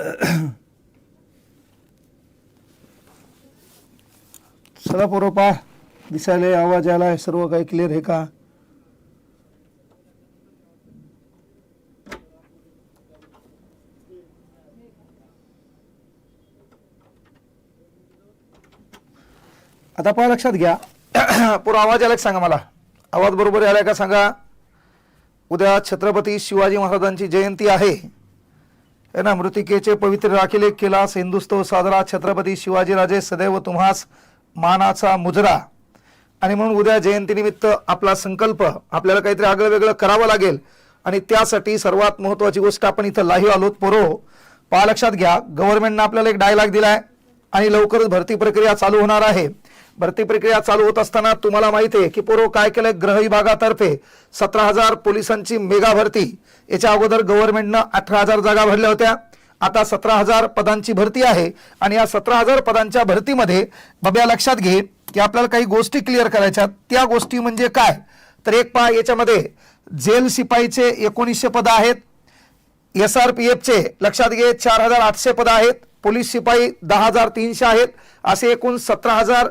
चला पोरोपा दिसायला आवाज आलाय सर्व काही क्लिअर आहे का? आता पहा लक्षात घ्या. पुरा आवाज आला सांगा मला. आवाज बरोबर आलाय का सांगा? उद्या छत्रपती शिवाजी महाराजांची जयंती आहे. है ना मृतिकेचे पवित्र राखिले केलास हिंदुस्तव साजरा छत्रपती शिवाजीराजे सदैव तुम्हास मानाचा मुजरा. आणि म्हणून उद्या जयंतीनिमित्त आपला संकल्प आपल्याला काहीतरी आगळं वेगळं करावं लागेल. आणि त्यासाठी सर्वात महत्वाची गोष्ट आपण इथं लाईव्ह आलोत पोरो. पहा लक्षात घ्या गव्हर्नमेंटनं आपल्याला एक डायलॉग दिलाय आणि लवकरच भरती प्रक्रिया चालू होणार आहे. भरती प्रक्रिया चालू होत असताना तुम्हाला माहिती आहे की पूर्व काय केलं गृह विभागातर्फे सतरा हजार पोलिसांची मेगा भरती. याच्या अगोदर गव्हर्नमेंटनं अठरा हजार जागा भरल्या होत्या. आता सतरा हजार पदांची भरती आहे आणि या सतरा हजार पदांच्या भरतीमध्ये बब्या लक्षात घे की आपल्याला काही गोष्टी क्लिअर करायच्या त्या गोष्टी म्हणजे काय? तर एक पहा याच्यामध्ये जेल शिपाईचे एकोणीसशे पदं आहेत. एस आर पी एफचे लक्षात घे चार हजार आठशे पदं आहेत. पोलीस शिपाई दहा हजार तीनशे आहेत. असे एकूण सतरा हजार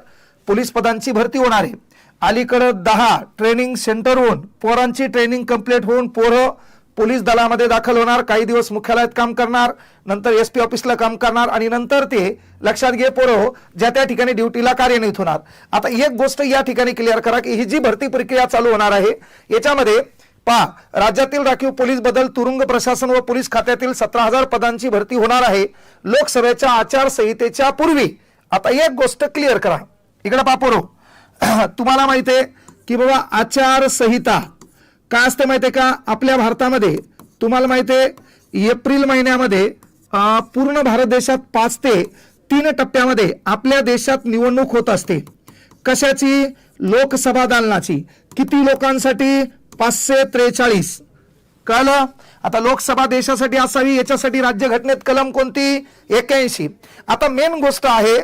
पोलीस पदांची भरती होणार आहे. अलीकडं दहा ट्रेनिंग सेंटरहून पोरांची ट्रेनिंग कंप्लीट होऊन पोरं पोलीस दलामध्ये दाखल होणार काही दिवस मुख्यालयात काम करणार नंतर एस पी ऑफिसला काम करणार आणि नंतर ते लक्षात घे पोरं ज्या त्या ठिकाणी ड्युटीला कार्यान्वित होणार. आता एक गोष्ट या ठिकाणी क्लिअर करा की ही जी भरती प्रक्रिया चालू होणार आहे याच्यामध्ये पहा राज्यातील राखीव पोलीस बदल तुरुंग प्रशासन व पोलीस खात्यातील सतरा हजार पदांची भरती होणार आहे. लोकसभेच्या आचारसंहितेच्या पूर्वी. आता एक गोष्ट क्लिअर करा. इकडे पापोरो तुम्हाला माहिती आहे की बाबा आचारसंहिता काय असते माहिती आहे का? आपल्या भारतामध्ये तुम्हाला माहिती आहे एप्रिल महिन्यामध्ये पूर्ण भारत देशात पाच ते तीन टप्प्यामध्ये आपल्या देशात निवडणूक होत असते. कशाची? लोकसभा दालनाची. किती लोकांसाठी? पाचशे त्रेचाळीस. कळलं? आता लोकसभा देशासाठी असावी याच्यासाठी राज्यघटनेत कलम कोणती? एक्याऐंशी आता मेन गोष्ट आहे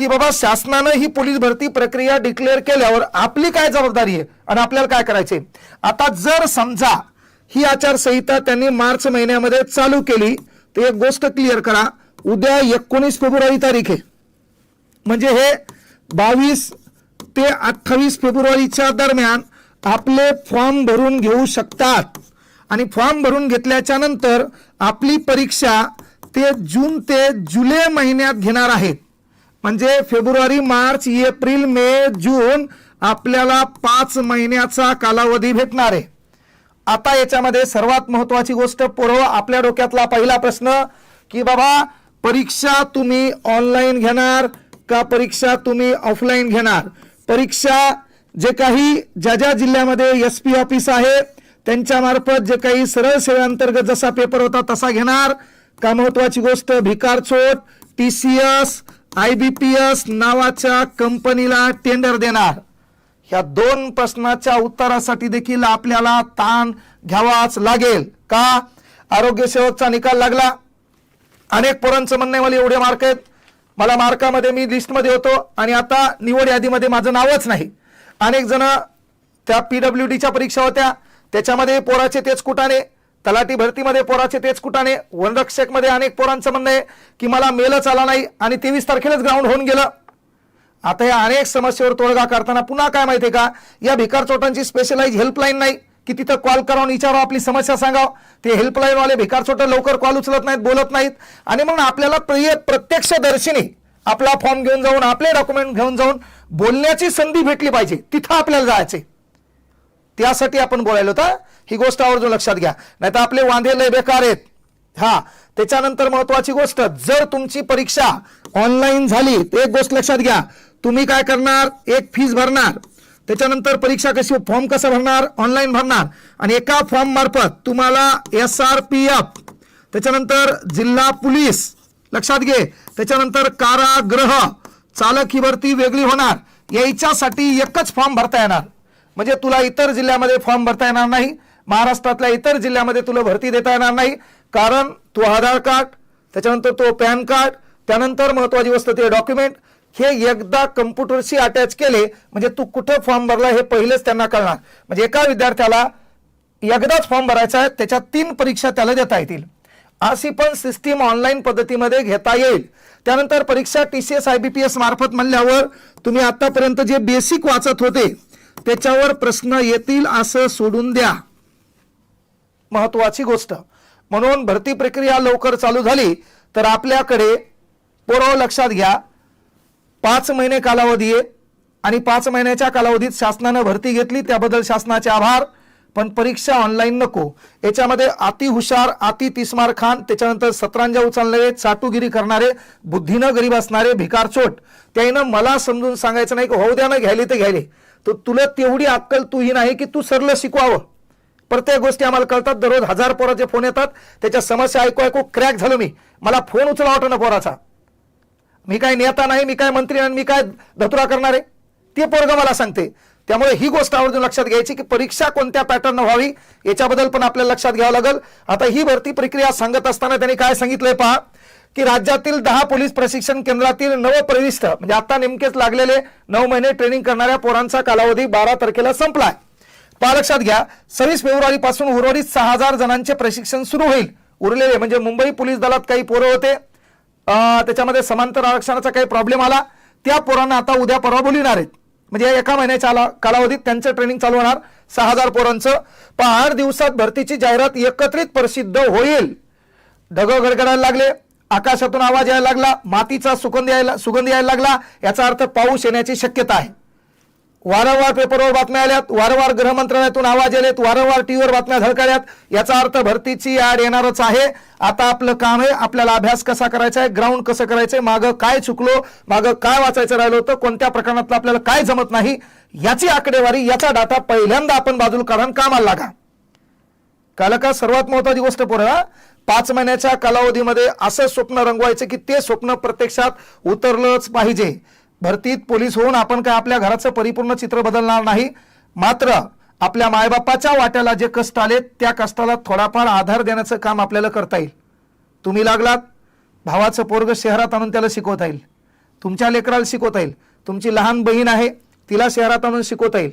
की बाबा शासनानं ही पोलीस भरती प्रक्रिया डिक्लेअर केल्यावर आपली काय जबाबदारी आहे आणि आपल्याला काय करायचे आता जर समजा ही आचारसंहिता त्यांनी मार्च महिन्यामध्ये चालू केली तर एक गोष्ट क्लिअर करा. उद्या एकोणीस फेब्रुवारी तारीख आहे. म्हणजे हे बावीस ते अठ्ठावीस फेब्रुवारीच्या दरम्यान आपले फॉर्म भरून घेऊ शकतात. आणि फॉर्म भरून घेतल्याच्या नंतर आपली परीक्षा ते जून ते जुलै महिन्यात घेणार आहेत. म्हणजे फेब्रुवारी मार्च एप्रिल मे जून आपल्याला पाच महिन्याचा कालावधी भेटणार आहे. आता याच्यामध्ये सर्वात महत्वाची गोष्ट पुरव आपल्या डोक्यातला पहिला प्रश्न की बाबा परीक्षा तुम्ही ऑनलाईन घेणार का परीक्षा तुम्ही ऑफलाईन घेणार? परीक्षा जे काही ज्या ज्या जिल्ह्यामध्ये एस पी ऑफिस आहे त्यांच्यामार्फत जे काही सरळ सेवेअंतर्गत जसा पेपर होता तसा घेणार. का महत्वाची गोष्ट भिकारचोट T C S I B P S नावाच्या कंपनीला टेंडर देणार. ह्या दोन प्रश्नाच्या उत्तरासाठी देखील आपल्याला ताण घ्यावाच लागेल. का? आरोग्य सेवकचा निकाल लागला. अनेक पोरांचं म्हणणं मला एवढे मार्क आहेत. मला मार्कामध्ये मी लिस्टमध्ये होतो आणि आता निवड यादीमध्ये माझं नावच नाही. अनेक जण त्या पी डब्ल्यू डीच्या परीक्षा होत्या. त्याच्यामध्ये पोराचे तेच कुटाने तलाठी भरतीमध्ये पोराचे तेच कुटाने वनरक्षकमध्ये अनेक पोरांचं म्हणणं आहे की मला मेलच आला नाही आणि तेवीस तारखेलाच ग्राउंड होऊन गेलं. आता या अनेक समस्येवर तोडगा करताना पुन्हा काय माहितीये का? या भिकार चोटांची स्पेशलाइज हेल्पलाईन नाही की तिथं कॉल करावून विचारावं आपली समस्या सांगावं. ते हेल्पलाईनवाले भिकार चोट लवकर कॉल उचलत नाहीत बोलत नाहीत. आणि मग आपल्याला प्रिय प्रत्यक्ष दर्शनी आपला फॉर्म घेऊन जाऊन आपले डॉक्युमेंट घेऊन जाऊन बोलण्याची संधी भेटली पाहिजे. तिथं आपल्याला जायचे त्यासाठी आपण बोलायलो होता. ही गोष्ट आवर्जून लक्षात घ्या. नाही तर आपले वांदे लय बेकार आहेत. हा त्याच्यानंतर महत्वाची गोष्ट जर तुमची परीक्षा ऑनलाईन झाली तर एक गोष्ट लक्षात घ्या. तुम्ही काय करणार? एक फीस भरणार. त्याच्यानंतर परीक्षा कशी फॉर्म कसा भरणार? ऑनलाईन भरणार. आणि एका फॉर्म मार्फत तुम्हाला एस आर पी एफ त्याच्यानंतर जिल्हा पोलीस लक्षात घे. त्याच्यानंतर कारागृह चालक ही भरती वेगळी होणार. याच्यासाठी एकच फॉर्म भरता येणार. म्हणजे तुला इतर जिल्ह्यामध्ये फॉर्म भरता येणार नाही महाराष्ट्रातल्या इतर जिल्ह्यामध्ये तुला भरती देता येणार नाही कारण तू आधार कार्ड त्याच्यानंतर तो पॅन कार्ड त्यानंतर महत्वाची वस्तू ते डॉक्युमेंट हे एकदा कम्प्युटरशी अटॅच केले म्हणजे तू कुठं फॉर्म भरला हे पहिलेच त्यांना कळणार. म्हणजे एका विद्यार्थ्याला एकदाच फॉर्म भरायचा आहे त्याच्यात तीन परीक्षा त्याला देता येतील. अशी पण सिस्टीम ऑनलाईन पद्धतीमध्ये घेता येईल. त्यानंतर परीक्षा T C S I B P S मार्फत म्हणल्यावर तुम्ही आतापर्यंत जे बेसिक वाचत होते त्याच्यावर प्रश्न येतील असं सोडून द्या. महत्वाची गोष्ट. म्हणून भरती प्रक्रिया लवकर चालू झाली तर आपल्याकडे पोरं लक्षात घ्या. पाच महिने कालावधी आहे आणि पाच महिन्याच्या कालावधीत शासनानं भरती घेतली त्याबद्दल शासनाचे आभार. पण परीक्षा ऑनलाईन नको. याच्यामध्ये अति हुशार अति तिस्मार खान त्याच्यानंतर सतरांजा उचलणारे चाटूगिरी करणारे बुद्धीनं गरीब असणारे भिकारचोट त्याईनं मला समजून सांगायचं नाही की होऊ द्या ना घ्यायले ते घ्यायले. तर तुला तेवढी अक्कल तू ही नाही की तू सरलं शिकवावं. प्रत्येक गोष्टी आम्हाला कळतात. दररोज हजार पोराचे फोन येतात त्याच्या समस्या ऐकू ऐकू क्रॅक झालो मी. मला फोन उचला वाटो ना पोराचा. मी काय नेता नाही मी काय मंत्री आणि मी काय धतुरा करणार? आहे ते पोरग मला सांगते. त्यामुळे ही गोष्ट आवर्जून लक्षात घ्यायची की परीक्षा कोणत्या पॅटर्न व्हावी याच्याबद्दल पण आपल्याला लक्षात घ्यावं लागेल. आता ही भरती प्रक्रिया सांगत असताना त्यांनी काय सांगितलंय पहा? की राज्यातील दहा पोलीस प्रशिक्षण केंद्रातील नवप्रविष्ट म्हणजे आता नेमकेच लागलेले नऊ महिने ट्रेनिंग करणाऱ्या पोरांचा कालावधी बारा तारखेला संपलाय. पहा लक्षात घ्या सव्वीस फेब्रुवारी पासून उर्वरित सहा हजार जणांचे प्रशिक्षण सुरू होईल. उरलेले म्हणजे मुंबई पोलीस दलात काही पोरं होते. त्याच्यामध्ये समांतर आरक्षणाचा काही प्रॉब्लेम आला. त्या पोरांना आता उद्या परवा बोलविणार आहेत. म्हणजे या एका महिन्याच्या कालावधीत त्यांचं ट्रेनिंग चालू होणार सहा हजार पोरांचं. पण आठ दिवसात भरतीची जाहिरात एकत्रित प्रसिद्ध होईल. ढग गडगडायला लागले. आकाशातून आवाज यायला लागला मातीचा सुगंध यायला सुगंध यायला लागला. याचा अर्थ पाऊस येण्याची शक्यता आहे. वारंवार पेपरवर बातम्या आल्यात वारंवार गृह मंत्रालयातून आवाज आलेत वारंवार टीव्हीवर बातम्या झळकाल्यात याचा अर्थ भरतीची आड येणारच आहे. आता आपलं काम आहे आपल्याला अभ्यास कसा करायचा आहे ग्राउंड कसं करायचंय मागं काय चुकलो मागं काय वाचायचं राहिलं होतं कोणत्या प्रकरणातलं आपल्याला काय जमत नाही याची आकडेवारी याचा डाटा पहिल्यांदा आपण बाजूला काढून कामाला लागा. काल का सर्वात महत्वाची गोष्ट पोरा पाच महिन्याच्या कालावधीमध्ये असं स्वप्न रंगवायचं की ते स्वप्न प्रत्यक्षात उतरलंच पाहिजे. भरतीत पोलीस होऊन आपण काय आपल्या घराचं परिपूर्ण चित्र बदलणार नाही? मात्र आपल्या मायबापाच्या वाट्याला जे कष्ट आले त्या कष्टाला थोडाफार आधार देण्याचं काम आपल्याला करता येईल. तुम्ही लागलात भावाचं पोरग शहरात आणून त्याला शिकवता येईल. तुमच्या लेकराला शिकवता येईल. तुमची लहान बहीण आहे तिला शहरात आणून शिकवता येईल.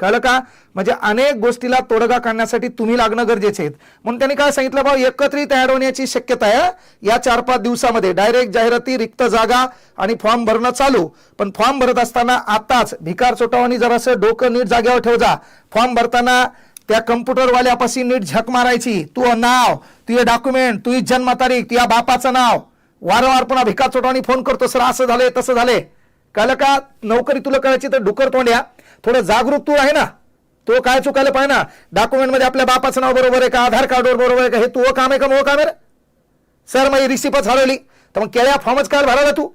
कळलं का? म्हणजे अनेक गोष्टीला तोडगा काढण्यासाठी तुम्ही लागणं गरजेचे आहेत. म्हणून त्यांनी काय सांगितलं भाऊ? एकत्रित तयार होण्याची शक्यता आहे या चार पाच दिवसामध्ये डायरेक्ट जाहिराती रिक्त जागा आणि फॉर्म भरणं चालू. पण फॉर्म भरत असताना आताच भिकार चोटावानी जरासं डोकं नीट जागेवर ठेव जा फॉर्म भरताना त्या कम्प्युटरवाल्यापाशी नीट झक मारायची. तू नाव तुझे डॉक्युमेंट तुझी जन्मतारीख तुझ्या बापाचं नाव. वारंवार पुन्हा भिकार चोटावानी फोन करतो सर असं झालंय तसं झालंय. कळलं का? नोकरी तुला करायची तर डुकर तोंड्या थोडं जागरूक तू आहे ना. तो काय चुकायला पाहिजे ना डॉक्युमेंटमध्ये आपल्या बापाचं नाव बरोबर आहे का? आधार कार्डवर बरोबर आहे का? हे तू काम आहे का? मो काम आहे सर माझी रिसिपच हरवली. तर मग केळ्या फॉर्मच काय भरायला तू.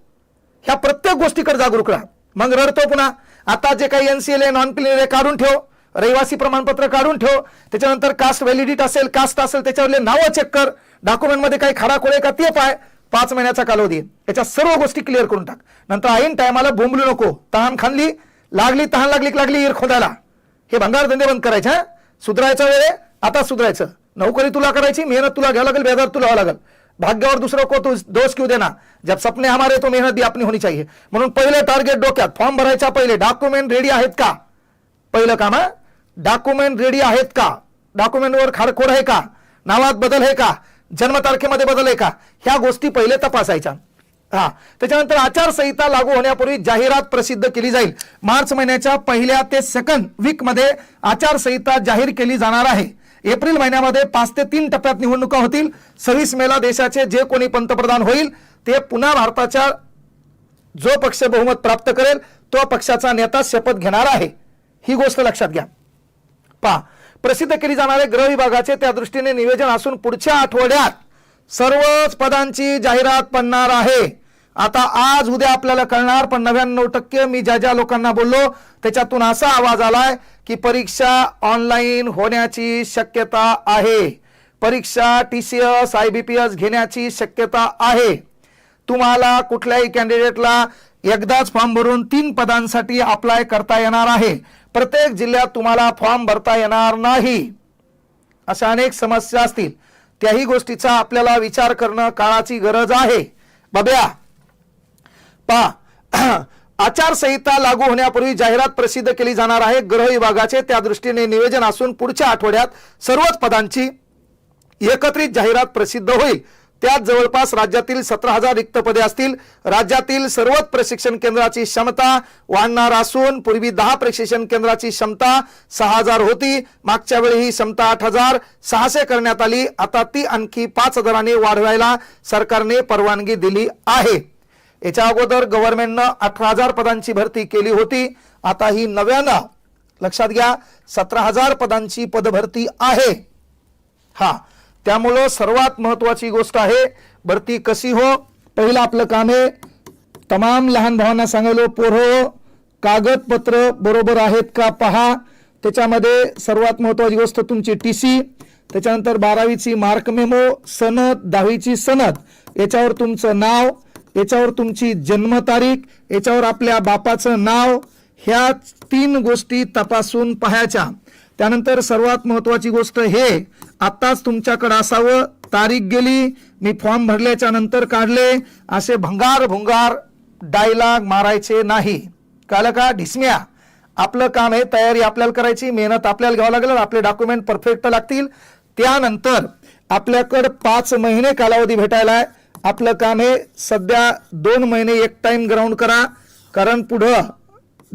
ह्या प्रत्येक गोष्टीकडे जागरूक राहा. मग रडतो पुन्हा. आता जे काही एनसीएल आहे नॉन क्लिअर आहे काढून ठेव. रहिवासी प्रमाणपत्र काढून ठेव. त्याच्यानंतर कास्ट व्हॅलिडिटी असेल कास्ट असेल त्याच्यावरले नावं चेक कर. डॉक्युमेंटमध्ये काही खडाखोडे का ते पाय. पाच महिन्याचा कालावधी. याच्या सर्व गोष्टी क्लिअर करून टाक. नंतर ऐन टायमाला बोंबलू नको. तहान खाल्ली. लागली तहान लागली की लागली इर खोदायला. हे भंगार धंदे बंद करायचे हा? सुधरायचा वेळ आता सुधरायचं. नोकरी तुला करायची मेहनत तुला घ्यावं लागेल बेजार तुला व्हावं लागेल. भाग्यावर दुसरं को तू दोष क्यों देना जब सपने हमारे तो मेहनत दी अपनी होनी चाहिए. म्हणून पहिले टार्गेट डोक्यात फॉर्म भरायचा पहिले. डॉक्युमेंट रेडी आहेत का? पहिलं काम डॉक्युमेंट रेडी आहेत का? डॉक्युमेंटवर खारखोड आहे का? नावात बदल आहे का? जन्मतारखेमध्ये बदल आहे का? ह्या गोष्टी पहिले तपासायच्या. हा त्याच्यानंतर आचारसंहिता लागू होण्यापूर्वी जाहिरात प्रसिद्ध केली जाईल. मार्च महिन्याच्या पहिल्या ते सेकंड वीकमध्ये आचारसंहिता जाहीर केली जाणार आहे. एप्रिल महिन्यामध्ये पाच ते तीन टप्प्यात निवडणुका होतील. सव्वीस मेला देशाचे जे कोणी पंतप्रधान होईल ते पुन्हा भारताच्या जो पक्ष बहुमत प्राप्त करेल तो पक्षाचा नेता शपथ घेणार आहे. ही गोष्ट लक्षात घ्या. पहा प्रसिद्ध केली जाणारे गृह विभागाचे त्या दृष्टीने निवेदन असून पुढच्या आठवड्यात सर्वच पदांची जाहिरात पडणार आहे. आता आज उद्या आपल्याला कळणार पण नव्याण्णव टक्के मी ज्या ज्या लोकांना बोललो त्याच्यातून असा आवाज आलाय की परीक्षा ऑनलाईन होण्याची शक्यता आहे. परीक्षा T C S I B P S घेण्याची शक्यता आहे. तुम्हाला कुठल्याही कॅन्डिडेटला एकदाच फॉर्म भरून तीन पदांसाठी अप्लाय करता येणार आहे. प्रत्येक जिल्ह्यात तुम्हाला फॉर्म भरता येणार नाही. अशा अनेक समस्या असतील. त्याही गोष्टीचा आपल्याला विचार करणं काळाची गरज आहे. बब्या पा आचारसंहिता लागू होण्यापूर्वी जाहिरात प्रसिद्ध केली जाणार आहे. गृह विभागाचे त्या दृष्टीने नियोजन असून पुढच्या आठवड्यात सर्वच पदांची एकत्रित जाहिरात प्रसिद्ध होईल. त्यात जवळपास राज्यातील सतरा हजार रिक्त पदे असतील. राज्यातील सर्वच प्रशिक्षण केंद्राची क्षमता वाढणार असून पूर्वी दहा प्रशिक्षण केंद्राची क्षमता सहा हजार होती. मागच्या वेळी ही क्षमता आठ हजार सहाशे करण्यात आली. आता ती आणखी पाच हजाराने वाढवायला सरकारने परवानगी दिली आहे. याच्या अगोदर गव्हर्नमेंटनं अठरा हजार पदांची भरती केली होती. आता ही नव्यानं लक्षात घ्या सतरा हजार पदांची पदभरती आहे. हा त्यामुळं सर्वात महत्वाची गोष्ट आहे भरती कशी हो? पहिलं आपलं काम आहे तमाम लहान भावांना सांगायलो पोरं हो, कागदपत्र बरोबर आहेत का पहा. त्याच्यामध्ये सर्वात महत्वाची गोष्ट तुमची टी सी त्याच्यानंतर बारावीची मार्क मेमो सनद दहावीची सनद. याच्यावर तुमचं नाव याच्यावर तुमची जन्मतारीख याच्यावर आपल्या बापाचं नाव ह्या तीन गोष्टी तपासून पाहायच्या. त्यानंतर सर्वात महत्त्वाची गोष्ट हे आत्ताच तुमच्याकडं असावं तारीख गेली मी फॉर्म भरल्याच्या नंतर काढले असे भंगार भुंगार डायलॉग मारायचे नाही. कळलं का? ढिसम्या. आपलं काम आहे तयारी आपल्याला करायची मेहनत आपल्याला घ्यावं लागेल आपले डॉक्युमेंट परफेक्ट लागतील. त्यानंतर आपल्याकडं पाच महिने कालावधी भेटायला आहे. आपलं काम हे सध्या दोन महिने एक टाईम ग्राउंड करा. कारण पुढं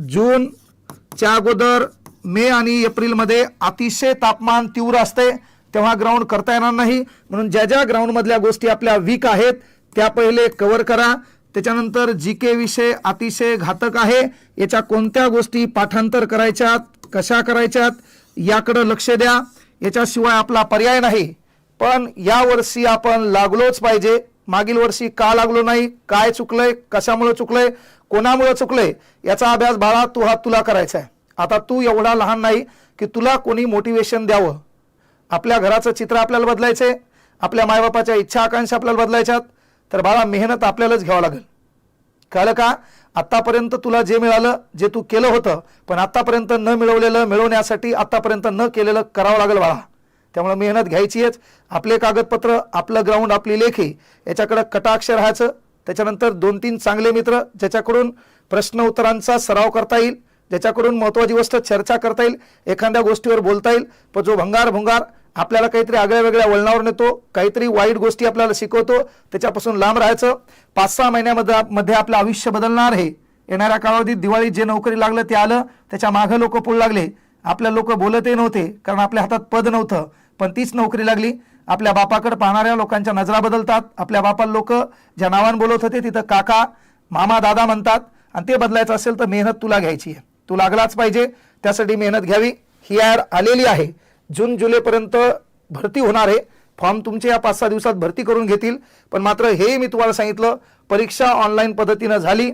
जूनच्या अगोदर मे आणि एप्रिलमध्ये अतिशय तापमान तीव्र असते. तेव्हा ग्राउंड करता येणार नाही. म्हणून ज्या ज्या ग्राउंडमधल्या गोष्टी आपल्या वीक आहेत त्या पहिले कव्हर करा. त्याच्यानंतर जी के विषय अतिशय घातक आहे. याच्या कोणत्या गोष्टी पाठांतर करायच्यात कशा करायच्यात याकडं लक्ष द्या. याच्याशिवाय आपला पर्याय नाही. पण या वर्षी आपण लागलोच पाहिजे. मागील वर्षी का लागलो नाही? काय चुकलंय? कशामुळे चुकलंय? कोणामुळे चुकलंय? याचा अभ्यास बाळा तू हा तुला करायचा आहे. आता तू एवढा लहान नाही की तुला कोणी मोटिवेशन द्यावं. आपल्या घराचं चित्र आपल्याला बदलायचं आहे आपल्या मायबापाच्या इच्छा आकांक्षा आपल्याला बदलायच्यात तर बाळा मेहनत आपल्यालाच घ्यावं लागेल. कळलं का? आत्तापर्यंत तुला जे मिळालं जे तू केलं होतं पण आत्तापर्यंत न मिळवलेलं मिळवण्यासाठी आत्तापर्यंत न केलेलं करावं लागेल बाळा. त्यामुळे मेहनत घ्यायचीच. आपले कागदपत्र आपलं ग्राउंड आपली लेखी याच्याकडं कटाक्ष राहायचं. त्याच्यानंतर दोन तीन चांगले मित्र ज्याच्याकडून प्रश्न उत्तरांचा सराव करता येईल. ज्याच्याकडून महत्त्वाची गोष्ट चर्चा करता येईल एखाद्या गोष्टीवर बोलता येईल पण जो भंगार भुंगार आपल्याला काहीतरी आगळ्या वेगळ्या वळणावर नेतो काहीतरी वाईट गोष्टी आपल्याला शिकवतो त्याच्यापासून लांब राहायचं. पाच सहा महिन्यामध्ये मध्ये आपलं आयुष्य बदलणार आहे येणाऱ्या कालावधीत दिवाळीत जे नोकरी लागलं ते आलं त्याच्या मागं लोक पुढ लागले. आपल्या लोक बोलतही नव्हते कारण आपल्या हातात पद नव्हतं. पण तीच नोकरी लागली. आपल्या बापाकडे पाहणाऱ्या लोकांच्या नजरा बदलतात. आपल्या बापाला लोक ज्या नावानं बोलत होते तिथं काका मामा दादा म्हणतात. आणि ते बदलायचं असेल तर मेहनत तुला घ्यायची आहे. तू लागलाच पाहिजे. त्यासाठी मेहनत घ्यावी. ही ॲड आलेली आहे. जून जुलैपर्यंत भरती होणार आहे. फॉर्म तुमचे या पाच सहा दिवसात भरती करून घेतील. पण मात्र हे मी तुम्हाला सांगितलं परीक्षा ऑनलाईन पद्धतीनं झाली.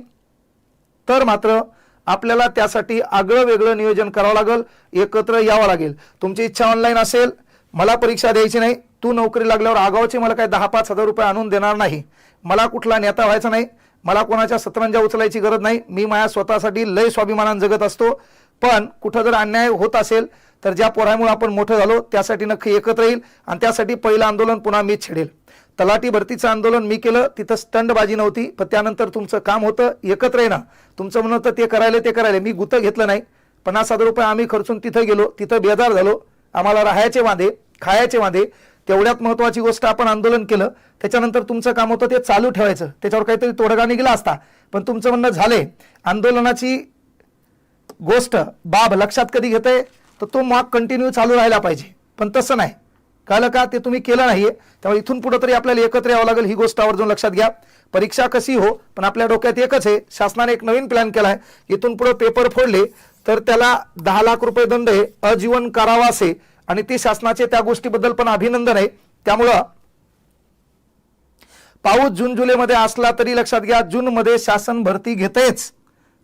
तर मात्र आपल्याला त्यासाठी आगळं वेगळं नियोजन करावं लागेल. एकत्र यावं लागेल. तुमची इच्छा ऑनलाईन असेल मला परीक्षा द्यायची नाही. तू नोकरी लागल्यावर आगावचे मला काय दहा पाच हजार रुपये आणून देणार नाही. मला कुठला नेता व्हायचा नाही. मला कोणाच्या सतरंजा उचलायची गरज नाही. मी माझ्या स्वतःसाठी लय स्वाभिमानान जगत असतो. पण कुठं जर अन्याय होत असेल तर ज्या पोरामुळे आपण मोठं झालो त्यासाठी नक्की एकत्र येईल आणि त्यासाठी पहिलं आंदोलन पुन्हा मीच छेडेल. तलाठी भरतीचं आंदोलन मी केलं तिथं स्टंडबाजी नव्हती पण त्यानंतर तुमचं काम होतं एकत्र येणं. तुमचं म्हणणं तर ते करायला ते करायला. मी गुतं घेतलं नाही. पन्नास हजार रुपये आम्ही खर्चून तिथं गेलो तिथं बेजार झालो. आम्हाला राहायचे वांदे खायचे वांदे. तेवढ्यात महत्वाची गोष्ट आपण आंदोलन केलं त्याच्यानंतर तुमचं काम होतं ते चालू ठेवायचं. त्याच्यावर काहीतरी तोडगा निघाला असता पण तुमचं म्हणणं झाले आंदोलनाची गोष्ट बाब लक्षात कधी घेते तर तो माग कंटिन्यू चालू राहायला पाहिजे. पण तसं नाही. कळलं का? ते तुम्ही केलं नाहीये. त्यामुळे इथून पुढे तरी आपल्याला एकत्र यावं लागेल ही गोष्ट आवर्जून लक्षात घ्या. परीक्षा कशी हो? पण आपल्या डोक्यात एकच आहे शासनाने एक नवीन प्लॅन केला आहे. इथून पुढे पेपर फोडले तर त्याला दहा लाख रुपये दंड आहे. अजीवन कारावास आहे. आणि ते शासनाचे त्या गोष्टीबद्दल पण अभिनंदन आहे. त्यामुळं पाऊस जून जुलैमध्ये असला तरी लक्षात घ्या जूनमध्ये शासन भरती घेतेच.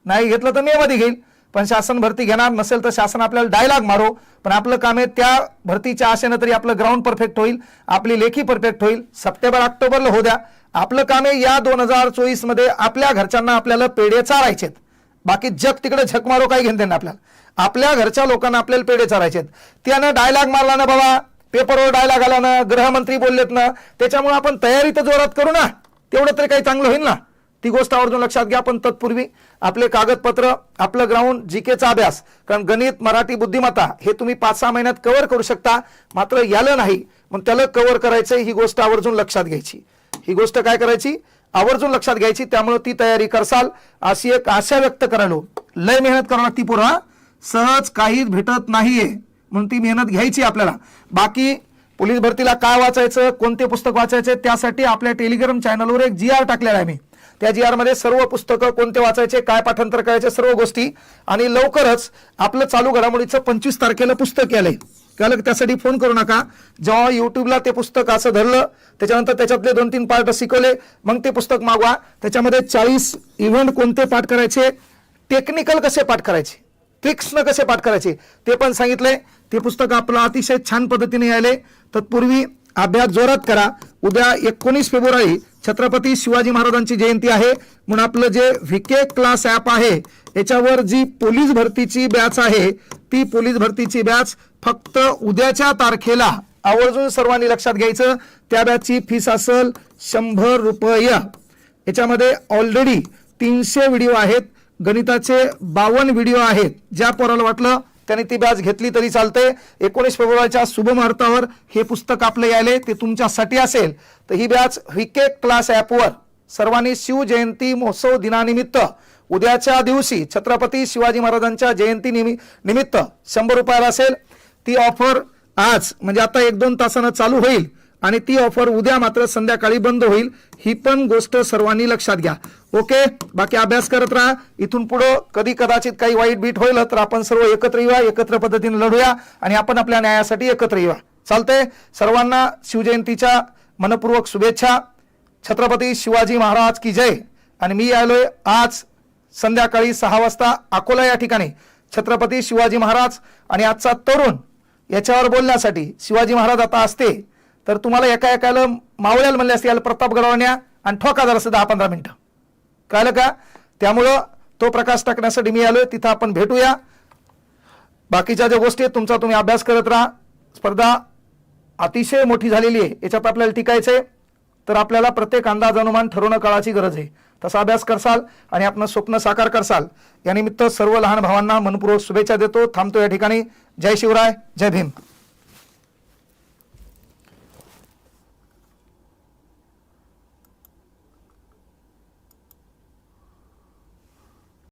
नाही घेतलं तर मे मध्ये घेईल पण शासन भरती घेणार नसेल तर शासन आपल्याला डायलॉग मारो. पण आपलं काम आहे त्या भरतीच्या आशेनं तरी आपलं ग्राउंड परफेक्ट होईल आपली लेखी परफेक्ट होईल. सप्टेंबर ऑक्टोबरला हो द्या. आपलं काम आहे या दोन हजार चोवीसमध्ये आपल्या घरच्यांना आपल्याला पेढे चारायचेत. बाकी जग तिकडे झक मारो काही घेऊन त्यांना आपल्याला. आपल्या घरच्या लोकांना आपल्याला पेढे चारायचेत त्यानं डायलॉग मारला ना बाबा. पेपरवर डायलॉग आला ना. गृहमंत्री बोललेत ना. त्याच्यामुळे आपण तयारी तर जोरात करू ना. तेवढं तरी काही चांगलं होईल ना. ती गोष्ट आवर्जून लक्षात घ्या पण तत्पूर्वी. आपले कागदपत्र आपलं ग्राउंड जीकेचा अभ्यास. कारण गणित मराठी बुद्धिमत्ता हे तुम्ही पाच सहा महिन्यात कव्हर करू शकता. मात्र यालं नाही. मग त्याला कव्हर करायचं ही गोष्ट आवर्जून लक्षात घ्यायची. ही गोष्ट काय करायची? आवर्जून लक्षात घ्यायची. त्यामुळे ती तयारी करसाल. अशी एक आशा व्यक्त करायलो. लय मेहनत करणार ती पोरा सहज काहीच भेटत नाहीये म्हणून ती मेहनत घ्यायची आपल्याला. बाकी पोलीस भरतीला काय वाचायचं कोणते पुस्तक वाचायचे त्यासाठी आपल्या टेलिग्राम चॅनलवर एक जी आर टाकलेला आहे मी. त्या जी आरमध्ये सर्व पुस्तकं कोणते वाचायचे काय पाठांतर करायचे सर्व गोष्टी. आणि लवकरच आपलं चालू घडामोडीचं पंचवीस तारखेला पुस्तक यालंय कळलं त्यासाठी फोन करू नका. जेव्हा युट्यूबला ते पुस्तक असं धरलं त्याच्यानंतर त्याच्यातले दोन तीन पार्ट शिकवले मग ते पुस्तक मागवा. त्याच्यामध्ये चाळीस इव्हेंट कोणते पाठ करायचे टेक्निकल कसे पाठ करायचे ट्रिक्सनं कसे पाठ करायचे? ते पण सांगितलंय ते पुस्तक आपलं अतिशय छान पद्धतीने यायले. तत्पूर्वी अभ्यास जोरात करा. उद्या एकोणीस फेब्रुवारी छत्रपती शिवाजी महाराजांची जयंती आहे. म्हणून आपलं जे व्हीके क्लास ॲप आहे याच्यावर जी पोलीस भरतीची बॅच आहे ती पोलीस भरतीची बॅच फक्त उद्याच्या तारखेला आवर्जून सर्वांनी लक्षात घ्यायचं. त्या बॅचची फीस असेल शंभर रुपये. याच्यामध्ये ऑलरेडी तीनशे व्हिडिओ आहेत. गणिताचे बावन्न व्हिडिओ आहेत. ज्या पोराला वाटलं त्याने ती बॅच घेतली तरी चालते एकोणीस फेब्रुवारीच्या शुभ मुहूर्तावर हे पुस्तक आपलं यायले ते तुमच्यासाठी असेल. तर ही बॅच व्हीके क्लास ॲपवर सर्वांनी शिवजयंती महोत्सव दिनानिमित्त उद्याच्या दिवशी छत्रपती शिवाजी महाराजांच्या जयंती निमि निमित्त शंभर रुपयाला असेल. ती ऑफर आज म्हणजे आता एक दोन तासानं चालू होईल. आणि ती ऑफर उद्या मात्र संध्याकाळी बंद होईल. ही पण गोष्ट सर्वांनी लक्षात घ्या. ओके? बाकी अभ्यास करत राहा. इथून पुढं कधी कदाचित काही वाईट बीट होईल तर आपण सर्व एकत्र येऊया. एकत्र पद्धतीने लढूया आणि आपण आपल्या न्यायासाठी एकत्र येऊया. चालतंय? सर्वांना शिवजयंतीच्या मनपूर्वक शुभेच्छा. छत्रपती शिवाजी महाराज की जय. आणि मी आलोय आज संध्याकाळी सहा वाजता अकोला या ठिकाणी. छत्रपती शिवाजी महाराज आणि आजचा तरुण याच्यावर बोलण्यासाठी शिवाजी महाराज आता असते. तर तुम्हाला एका एकाला मावळ्याला म्हणले असते याला प्रताप गडवण्या आणि ठोका जरा दहा पंधरा मिनटं. कळलं का? त्यामुळं तो प्रकाश टाकण्यासाठी मी आलो तिथं आपण भेटूया. बाकीच्या ज्या गोष्टी आहेत तुमचा तुम्ही अभ्यास करत राहा. स्पर्धा अतिशय मोठी झालेली आहे. याच्यात आपल्याला टिकायचंय. तर आपल्याला प्रत्येक अंदाज अनुमान ठरवणं काळाची गरज आहे. तसा अभ्यास करसाल आणि आपलं स्वप्न साकार करसाल. यानिमित्त सर्व लहान भावांना मनपूर्वक शुभेच्छा देतो. थांबतो या ठिकाणी. जय शिवराय. जय भीम.